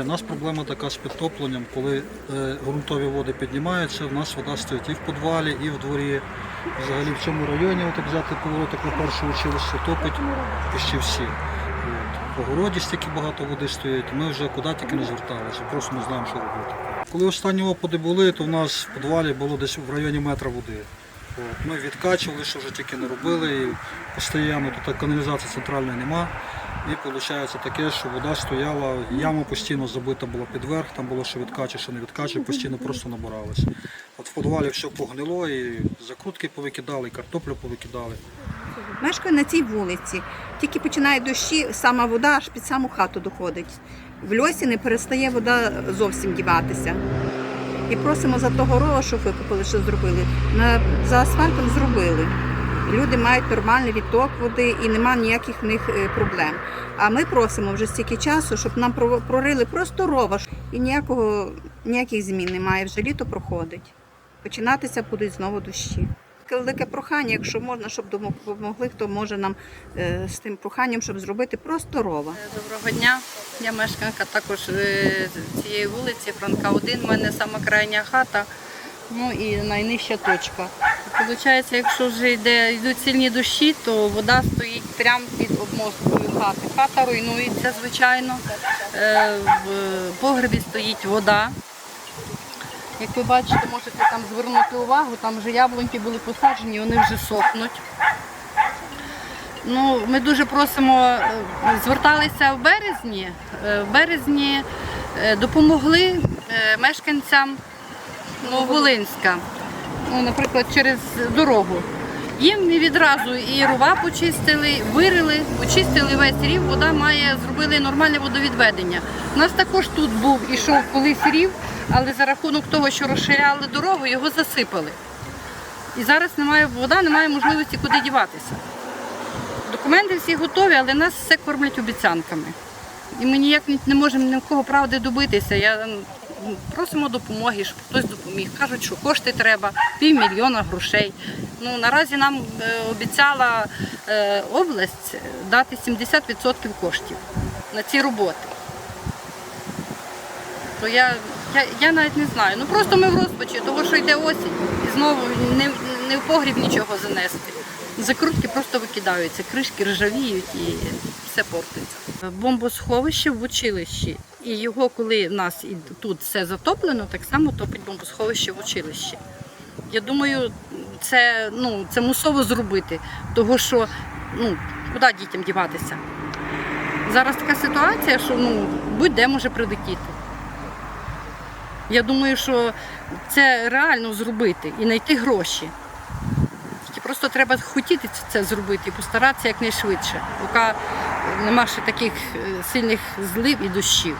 У нас проблема така з підтопленням, коли е, ґрунтові води піднімаються, в нас вода стоїть і в підвалі, і в дворі. Взагалі в цьому районі, от взяти повороток на перше училище, топить почти всі. По городі стільки багато води стоїть, ми вже куди тільки не зверталися, просто не знаємо, що робити. Коли останні опади були, то в нас в підвалі було десь в районі метра води. От. Ми відкачували, що вже тільки не робили, і постійно тут каналізації центральної нема. І виходить таке, що вода стояла, яма постійно забита була під верх, там було що відкачує, що не відкачує, постійно просто набиралося. От в підвалі все погнило, і закрутки повикидали, і картоплю повикидали. Мешкаю на цій вулиці. Тільки починає дощі, сама вода аж під саму хату доходить. В льосі не перестає вода зовсім діватися. І просимо за того рова, що викопали, що зробили. На, за асфальтом зробили. Люди мають нормальний відток води і нема ніяких в них е, проблем. А ми просимо вже стільки часу, щоб нам про- прорили просто рова. І ніякого, ніяких змін немає. Вже літо проходить. Починатися будуть знову дощі. Велике прохання, якщо можна, щоб допомогли, хто може нам е, з тим проханням, щоб зробити просто рова. Доброго дня. Я мешканка також е, цієї вулиці, Франка 1, у мене сама крайня хата, ну і найнижча точка. Получається, якщо вже йде, йдуть сильні дощі, то вода стоїть прямо під обмосткою хати. Хата руйнується, звичайно. Е, В погребі стоїть вода. Як ви бачите, можете там звернути увагу, там вже яблуньки були посаджені, вони вже сохнуть. Ну, ми дуже просимо, е, зверталися в березні. Е, В березні допомогли мешканцям Нововолинська, ну, наприклад, через дорогу. Їм відразу і рова почистили, вирили, почистили весь рів, вода має, зробили нормальне водовідведення. У нас також тут був ішов колись рів, але за рахунок того, що розширяли дорогу, його засипали. І зараз немає вода, немає можливості куди діватися. Документи всі готові, але нас все кормлять обіцянками. І ми ніяк не- можемо ні в кого правди добитися. Я просимо допомоги, щоб хтось допоміг. Кажуть, що кошти треба, півмільйона грошей. Ну, наразі нам е, обіцяла е, область дати 70% коштів на ці роботи. То я, я, я навіть не знаю. Ну просто ми в розпачі, того що йде осінь, і знову не, не в погріб нічого занести. Закрутки просто викидаються, кришки ржавіють і все портиться. Бомбосховище в училищі. І його, коли в нас і тут все затоплено, так само топить бомбосховище в училищі. Я думаю, це, ну, це мусово зробити, того що ну, куди дітям діватися? Зараз така ситуація, що ну, будь-де може прилетіти. Я думаю, що це реально зробити і знайти гроші. Просто треба хотіти це зробити і постаратися якнайшвидше, поки нема ще таких е, сильних злив і дощів.